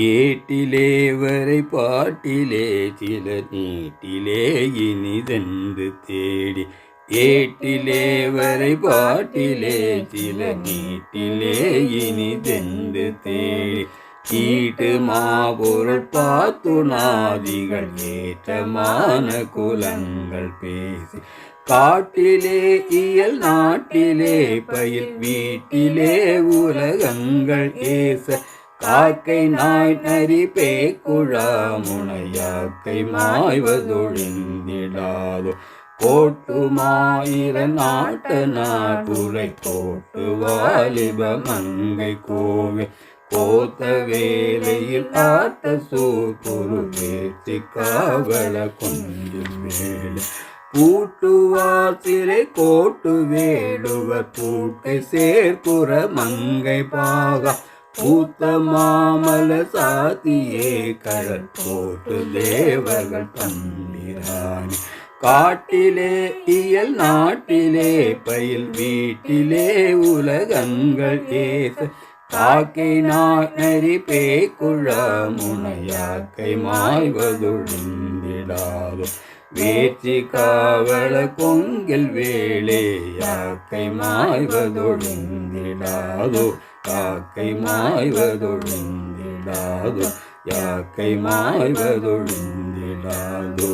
ஏட்டிலே வரை பாட்டிலே சில நீட்டிலே இனிதென்று தேடி. ஏட்டிலே வரை பாட்டிலே சில நீட்டிலே இனிதென்று தேடி. ஈட்டு மாபொருள் பாத்துணாதிகள் ஏற்றமான குலங்கள் பேசி. காட்டிலே இயல் நாட்டிலே பயில் வீட்டிலே உலகங்கள் ஏச காக்கை நாய் நரி பேக்குழா முனையாக்கை மாய்வதொழிந்திடாதோ. கோட்டுமாயிர நாட்ட நாட்டுரை கோட்டு வாலிப மங்கை கோவை கோத்த வேலையில் ஆத்த சூத்துரு வேத்தி காவல கொஞ்சம் வேலை. பூட்டுவார் சிறை கோட்டு வேடுவர் பூட்டை சேர்க்குற மங்கை பாகா. பூத்த மாமல சாத்தியே கடல் போட்டு தேவர்கள் தந்திராணி காட்டிலே இயல் நாட்டிலே பயில் வீட்டிலே உலகங்கள் ஏச. காக்கை நாரி பேக்குழா முனையாக்கை மாய்வதுழிந்திடாதோ. வேற்றி காவல கொங்கில் வேளே யாக்கை மாய்வதொழிந்திடாதோ. காக்கை மாய்வதொழிந்திடாதோ யாக்கை மாய்வதொழிந்திடாதோ